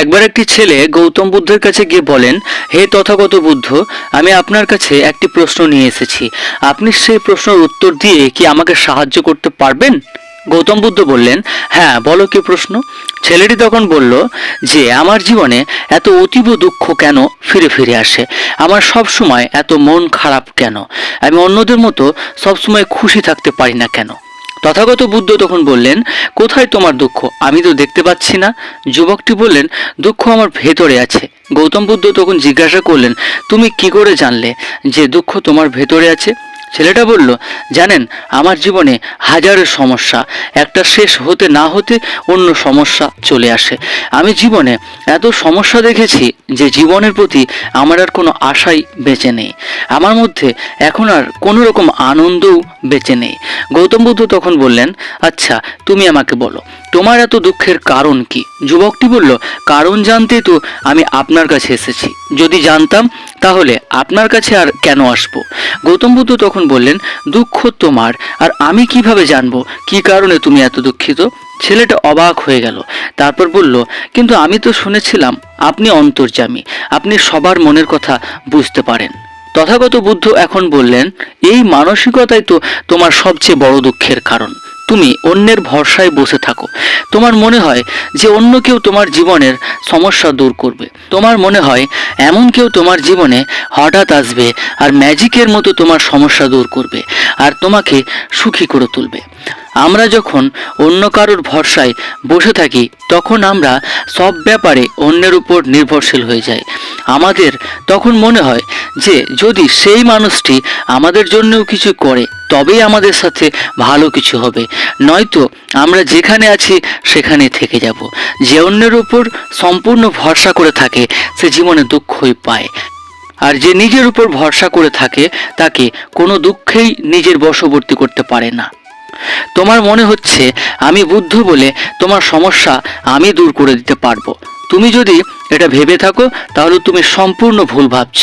একবার একটি ছেলে গৌতম বুদ্ধের কাছে গিয়ে বলেন, হে তথাগত বুদ্ধ, আমি আপনার কাছে একটি প্রশ্ন নিয়ে এসেছি। আপনি সেই প্রশ্নের উত্তর দিয়ে কি আমাকে সাহায্য করতে পারবেন? গৌতম বুদ্ধ বললেন হ্যাঁ বলো কি প্রশ্ন? ছেলেটি তখন বলল যে, আমার জীবনে এত অতীব দুঃখ কেন ফিরে ফিরে আসে? আমার সব সময় এত মন খারাপ কেন? আমি অন্যদের মতো সবসময় খুশি থাকতে পারি না কেন? তথাগত বুদ্ধ তখন বললেন, কোথায় তোমার দুঃখ? আমি তো দেখতে পাচ্ছি না। যুবকটি বললেন, দুঃখ আমার ভেতরে আছে। গৌতম বুদ্ধ তখন জিজ্ঞাসা করলেন, তুমি কি করে জানলে যে দুঃখ তোমার ভেতরে আছে? ছেলেটা বলল, জানেন, আমার জীবনে হাজারের সমস্যা। একটা শেষ হতে না হতে অন্য সমস্যা চলে আসে। আমি জীবনে এত সমস্যা দেখেছি যে জীবনের প্রতি আমার আর কোনো আশাই বেঁচে নেই। আমার মধ্যে এখন আর কোনো রকম আনন্দও বেঁচে নেই। গৌতম বুদ্ধ তখন বললেন আচ্ছা তুমি আমাকে বলো, তোমার এত দুঃখের কারণ কি? যুবকটি বলল, কারণ জানতেই তো আমি আপনার কাছে এসেছি। যদি জানতাম, তাহলে আপনার কাছে আর কেন আসব? গৌতম বুদ্ধ তখন বললেন, দুঃখ তোমার, আর আমি কীভাবে জানব? কি কারণে তুমি এত দুঃখিত? ছেলেটা অবাক হয়ে গেল। তারপর বলল, কিন্তু আমি তো শুনেছিলাম, আপনি অন্তর্জামী আপনি সবার মনের কথা বুঝতে পারেন। তথাগত বুদ্ধ এখন বললেন, এই মানসিকতাই তো তোমার সবচেয়ে বড় দুঃখের কারণ। তুমি অন্যের ভরসায় বসে থাকো। তোমার মনে হয় যে অন্য কেউ তোমার জীবনের সমস্যা দূর করবে। তোমার মনে হয় এমন কেউ তোমার জীবনে হঠাৎ আসবে আর ম্যাজিকের মতো তোমার সমস্যা দূর করবে আর তোমাকে সুখী করে তুলবে। আমরা যখন অন্য কারোর ভরসায় বসে থাকি, তখন আমরা সব ব্যাপারে অন্যের উপর নির্ভরশীল হয়ে যাই। আমাদের তখন মনে হয় যে, যদি সেই মানুষটি আমাদের জন্যও কিছু করে, তবেই আমাদের সাথে ভালো কিছু হবে। নয়তো আমরা যেখানে আছি, সেখানে থেকে যাব। যে অন্যের উপর সম্পূর্ণ ভরসা করে থাকে, সে জীবনে দুঃখই পায়। আর যে নিজের উপর ভরসা করে থাকে, তাকে কোনো দুঃখেই নিজের বশবর্তী করতে পারে না। তোমার মনে হচ্ছে আমি বুদ্ধ বলে তোমার সমস্যা আমি দূর করে দিতে পারব। তুমি যদি এটা ভেবে থাকো, তাহলে তুমি সম্পূর্ণ ভুল ভাবছ।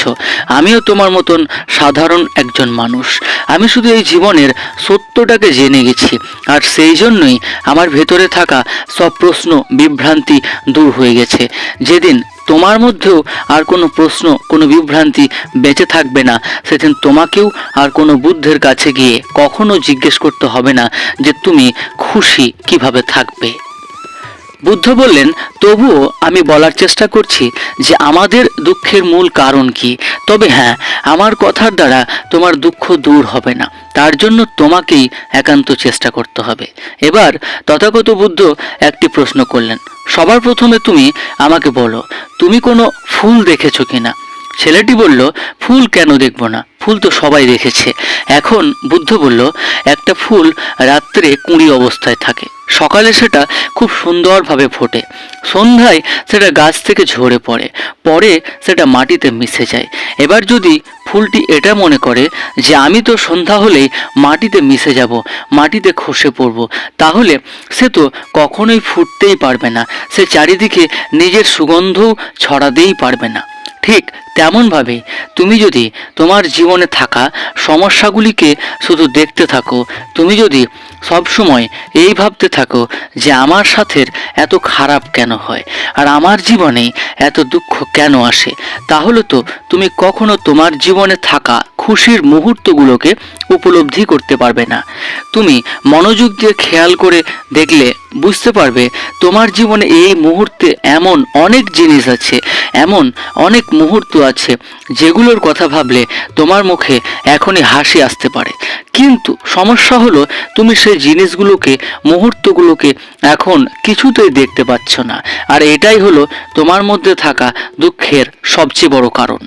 আমিও তোমার মতন সাধারণ একজন মানুষ। আমি শুধু এই জীবনের সত্যটাকে জেনে গেছি, আর সেই জন্যই আমার ভেতরে থাকা সব প্রশ্ন, বিভ্রান্তি দূর হয়ে গেছে। যেদিন তোমার মধ্যেও আর কোনো প্রশ্ন, কোনো বিভ্রান্তি বেঁচে থাকবে না, সেদিন তোমাকেও আর কোনো বুদ্ধের কাছে গিয়ে কখনো জিজ্ঞেস করতে হবে না যে তুমি খুশি কীভাবে থাকবে। বুদ্ধ বললেন, তবুও আমি বলার চেষ্টা করছি যে আমাদের দুঃখের মূল কারণ কি। তবে হ্যাঁ আমার কথার দ্বারা তোমার দুঃখ দূর হবে না। তার জন্য তোমাকেই একান্ত চেষ্টা করতে হবে। এবার তথাগত বুদ্ধ একটি প্রশ্ন করলেন, সবার প্রথমে তুমি আমাকে বলো, তুমি কোনো ফুল দেখেছ কিনা? ছেলেটি বলল, ফুল কেন দেখব না? ফুল তো সবাই দেখেছে এখন বুদ্ধ বলল, একটা ফুল রাত্রে কুঁড়ি অবস্থায় থাকে। সকালে সেটা খুব সুন্দরভাবে ফোটে। সন্ধ্যায় সেটা গাছ থেকে ঝরে পড়ে। পরে সেটা মাটিতে মিশে যায়। এবার যদি ফুলটি এটা মনে করে যে আমি তো সন্ধ্যা হলেই মাটিতে মিশে যাব, মাটিতে খসে পড়ব, তাহলে সে তো কখনোই ফুটতেই পারবে না। সে চারিদিকে নিজের সুগন্ধও ছড়াতেই পারবে না। ঠিক তেমনভাবে তুমি যদি তোমার জীবনে থাকা সমস্যাগুলিকে শুধু দেখতে থাকো, তুমি যদি সবসময় এই ভাবতে থাকো যে আমার সাথে এত খারাপ কেন হয় আর আমার জীবনে এত দুঃখ কেন আসে, তাহলে তো তুমি কখনো তোমার জীবনে থাকা খুশির মুহূর্তগুলোকে উপলব্ধি করতে পারবে না। তুমি মনোযোগ দিয়ে খেয়াল করে দেখলে বুঝতে পারবে, তোমার জীবনে এই মুহূর্তে এমন অনেক জিনিস আছে, এমন অনেক মুহূর্ত আছে, যেগুলোর কথা ভাবলে তোমার মুখে এখনই হাসি আসতে পারে। কিন্তু সমস্যা হলো, তুমি সেই জিনিসগুলোকে, মুহূর্তগুলোকে এখন কিছুতেই দেখতে পাচ্ছ না। আর এটাই হলো তোমার মধ্যে থাকা দুঃখের সবচেয়ে বড় কারণ।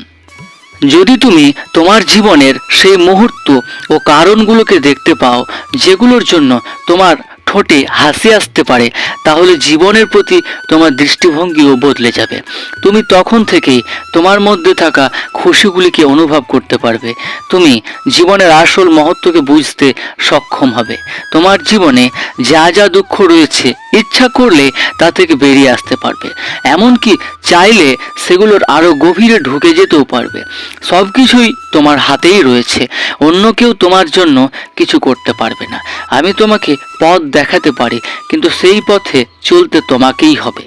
যদি তুমি তোমার জীবনের সেই মুহূর্ত ও কারণগুলোকে দেখতে পাও যেগুলোর জন্য তোমার ঠোঁটে হাসি আসতে পারে, তাহলে জীবনের প্রতি তোমার দৃষ্টিভঙ্গিও বদলে যাবে। তুমি তখন থেকেই তোমার মধ্যে থাকা খুশিগুলিকে অনুভব করতে পারবে। তুমি জীবনের আসল মহত্বকে বুঝতে সক্ষম হবে। তোমার জীবনে যা যা দুঃখ রয়েছে, ইচ্ছা করলে তা থেকে বেরিয়ে আসতে পারবে। এমনকি চাইলে সেগুলোর আরও গভীরে ঢুকে যেতেও পারবে। সব কিছুই তোমার হাতেই রয়েছে। অন্য কেউ তোমার জন্য কিছু করতে পারবে না। আমি তোমাকে পথ দেখাতে পারে কিন্তু সেই পথে চলতে তোমাকেই হবে।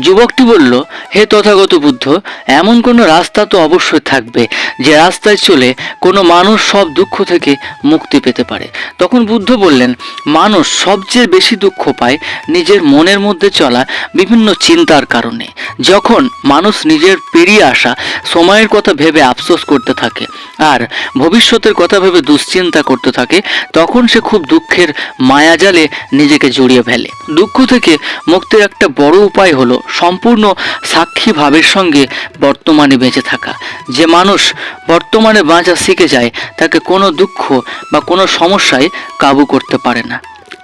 যুবকটি বলল, হে তথাগত বুদ্ধ, এমন কোনো রাস্তা তো অবশ্যই থাকবে, যে রাস্তায় চলে কোনো মানুষ সব দুঃখ থেকে মুক্তি পেতে পারে। তখন বুদ্ধ বললেন, মানুষ সবচেয়ে বেশি দুঃখ পায় নিজের মনের মধ্যে চলা বিভিন্ন চিন্তার কারণে। যখন মানুষ নিজের পেরিয়ে আসা সময়ের কথা ভেবে আফসোস করতে থাকে আর ভবিষ্যতের কথা ভেবে দুশ্চিন্তা করতে থাকে, তখন সে খুব দুঃখের মায়াজালে নিজেকে জড়িয়ে ফেলে। দুঃখ থেকে মুক্তির একটা বড় উপায় হলো সম্পূর্ণ সাক্ষী ভাবের সঙ্গে বর্তমানে বেঁচে থাকা। যে মানুষ বর্তমানে বাঁচা শিখে যায়, তাকে কোনো দুঃখ বা কোনো সমস্যায় কাবু করতে পারে না।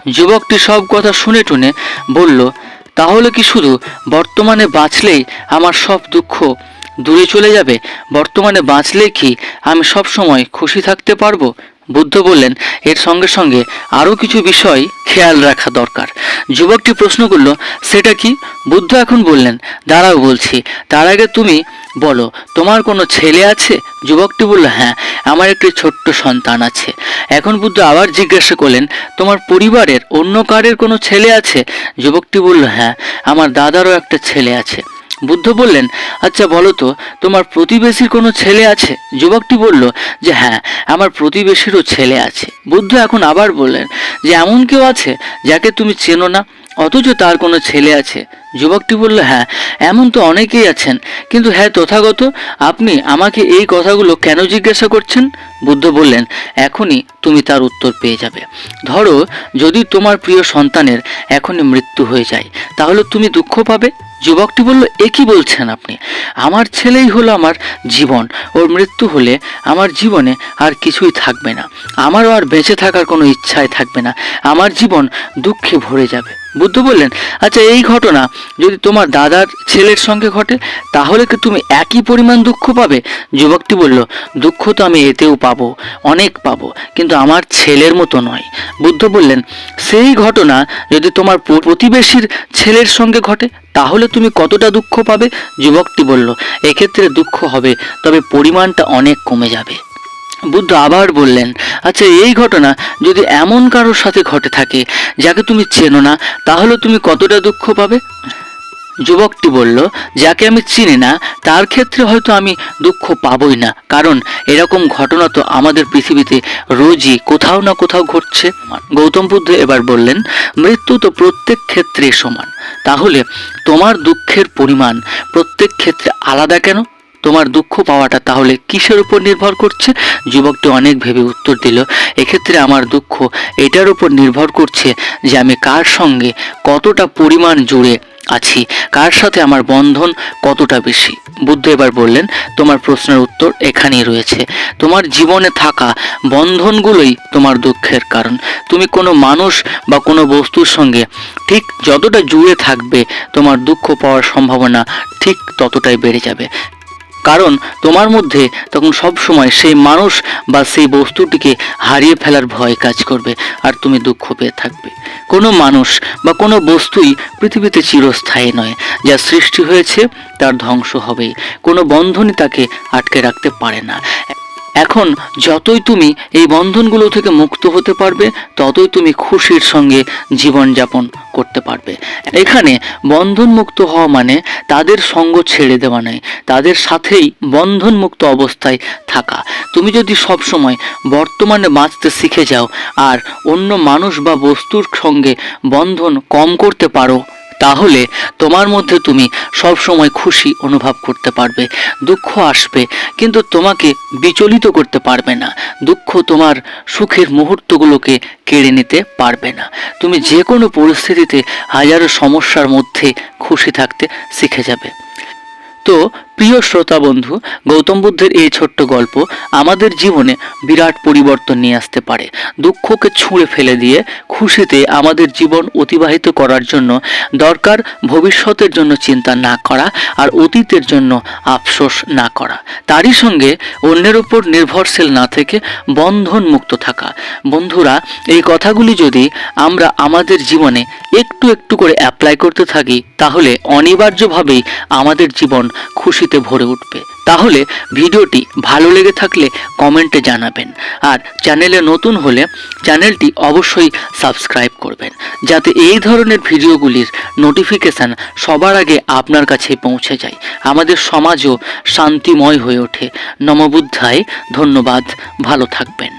যুবকটি সব কথা শুনে টুনে বলল, তাহলে কি শুধু বর্তমানে বাঁচলেই আমার সব দুঃখ দূরে চলে যাবে? বর্তমানে বাঁচলে কি আমি সব সময় খুশি থাকতে পারব? বুদ্ধ বললেন, এর সঙ্গে সঙ্গে আরও কিছু বিষয় খেয়াল রাখা দরকার। যুবকটি প্রশ্ন করল, সেটা কি? বুদ্ধ এখন বললেন, দাঁড়াও বলছি, তার আগে তুমি বলো, তোমার কোনো ছেলে আছে? যুবকটি বলল হ্যাঁ আমার একটি ছোট্ট সন্তান আছে। এখন বুদ্ধ আবার জিজ্ঞাসা করলেন, তোমার পরিবারের অন্য কারের কোনো ছেলে আছে? যুবকটি বলল হ্যাঁ আমার দাদারও একটা ছেলে আছে। বুদ্ধ বললেন আচ্ছা বলো তো, তোমার প্রতিবেশীর কোনো ছেলে আছে? যুবকটি বলল যে হ্যাঁ আমার প্রতিবেশীরও ছেলে আছে। বুদ্ধ এখন আবার বললেন যে, এমন কেউ আছে যাকে তুমি চেনো না, অথচ তার কোনো ছেলে আছে? যুবকটি বলল হ্যাঁ এমন তো অনেকেই আছেন, কিন্তু হ্যাঁ তথাগত আপনি আমাকে এই কথাগুলো কেন জিজ্ঞাসা করছেন? বুদ্ধ বললেন, এখনই তুমি তার উত্তর পেয়ে যাবে। ধরো, যদি তোমার প্রিয় সন্তানের এখনই মৃত্যু হয়ে যায়, তাহলে তুমি দুঃখ পাবে? যুবকটি বলল, এ কি বলছেন আপনি? আমার ছেলেই হলো আমার জীবন। ওর মৃত্যু হলে আমার জীবনে আর কিছুই থাকবে না। আমারও আর বেঁচে থাকার কোনো ইচ্ছাই থাকবে না। আমার জীবন দুঃখে ভরে যাবে। বুদ্ধ বললেন আচ্ছা এই ঘটনা যদি তোমার দাদার ছেলের সঙ্গে ঘটে, তাহলে কি তুমি একই পরিমাণ দুঃখ পাবে? যুবকটি বলল, দুঃখ তো আমি এতেও পাবো, অনেক পাবো, কিন্তু আমার ছেলের মতো নয়। বুদ্ধ বললেন, সেই ঘটনা যদি তোমার প্রতিবেশীর ছেলের সঙ্গে ঘটে, তাহলে তুমি কতটা দুঃখ পাবে? যুবকটি বলল, এক্ষেত্রে দুঃখ হবে, তবে পরিমাণটা অনেক কমে যাবে। বুদ্ধ আবার বললেন আচ্ছা এই ঘটনা যদি এমন কারোর সাথে ঘটে থাকে যাকে তুমি চেনো না, তাহলে তুমি কতটা দুঃখ পাবে? যুবকটি বলল, যাকে আমি চিনি না, তার ক্ষেত্রে হয়তো আমি দুঃখ পাবই না, কারণ এরকম ঘটনা তো আমাদের পৃথিবীতে রোজই কোথাও না কোথাও ঘটছে। গৌতম বুদ্ধ এবার বললেন, মৃত্যু তো প্রত্যেক ক্ষেত্রে সমান। তাহলে তোমার দুঃখের পরিমাণ প্রত্যেক ক্ষেত্রে আলাদা কেন? তোমার দুঃখ পাওয়াটা তাহলে কিসের উপর নির্ভর করছে? যুবকটি অনেক ভেবে উত্তর দিল, এক্ষেত্রে আমার দুঃখ এটার উপর নির্ভর করছে যে আমি কার সঙ্গে কতটা পরিমাণ জুড়ে আছি, কার সাথে আমার বন্ধন কতটা বেশি? বুদ্ধ এবার বললেন, তোমার প্রশ্নের উত্তর এখানেই রয়েছে। তোমার জীবনে থাকা বন্ধনগুলোই তোমার দুঃখের কারণ। তুমি কোনো মানুষ বা কোনো বস্তুর সঙ্গে ঠিক যতটা জুড়ে থাকবে, তোমার দুঃখ পাওয়ার সম্ভাবনা ঠিক ততটাই বেড়ে যাবে। কারণ তোমার মধ্যে তখন সব সময় সেই মানুষ বা সেই বস্তুটিকে হারিয়ে ফেলার ভয় কাজ করবে আর তুমি দুঃখ পেয়ে থাকবে। কোনো মানুষ বা কোনো বস্তুই পৃথিবীতে চিরস্থায়ী নয়। যা সৃষ্টি হয়েছে, তার ধ্বংস হবেই। কোনো বন্ধনই তাকে আটকে রাখতে পারে না। এখন যতই তুমি এই বন্ধনগুলো থেকে মুক্ত হতে পারবে, ততই তুমি খুশির সঙ্গে জীবনযাপন করতে পারবে। এখানে বন্ধন মুক্ত হওয়া মানে তাদের সঙ্গ ছেড়ে দেওয়া নয়, তাদের সাথেই বন্ধন মুক্ত অবস্থায় থাকা। তুমি যদি সব সময় বর্তমানে বাঁচতে শিখে যাও আর অন্য মানুষ বা বস্তুর সঙ্গে বন্ধন কম করতে পারো তাহলে তোমার মধ্যে তুমি সব সময় খুশি অনুভব করতে পারবে, দুঃখ আসবে, কিন্তু তোমাকে বিচলিত করতে পারবে না। দুঃখ তোমার সুখের মুহূর্তগুলোকে কেড়ে নিতে পারবে না। তুমি যে কোনো পরিস্থিতিতে হাজারো সমস্যার মধ্যে খুশি থাকতে শিখে যাবে। তো প্রিয় শ্রোতা বন্ধু, গৌতম বুদ্ধের এই ছোট্ট গল্প আমাদের জীবনে বিরাট পরিবর্তন নিয়ে আসতে পারে। দুঃখকে ছুঁড়ে ফেলে দিয়ে খুশিতে আমাদের জীবন অতিবাহিত করার জন্য দরকার ভবিষ্যতের জন্য চিন্তা না করা আর অতীতের জন্য আফসোস না করা। তারই সঙ্গে অন্যের উপর নির্ভরশীল না থেকে বন্ধন মুক্ত থাকা। বন্ধুরা, এই কথাগুলি যদি আমরা আমাদের জীবনে একটু একটু করে অ্যাপ্লাই করতে থাকি, তাহলে অনিবার্যভাবেই আমাদের জীবন খুশিতে ভরে উঠবে। তাহলে ভিডিওটি ভালো লেগে থাকলে কমেন্টে জানাবেন। আর চ্যানেলে নতুন হলে চ্যানেলটি অবশ্যই সাবস্ক্রাইব করবেন, যাতে এই ধরনের ভিডিওগুলির নোটিফিকেশান সবার আগে আপনার কাছে পৌঁছে যায়। আমাদের সমাজও শান্তিময় হয়ে ওঠে। নমবুদ্ধায়। ধন্যবাদ। ভালো থাকবেন।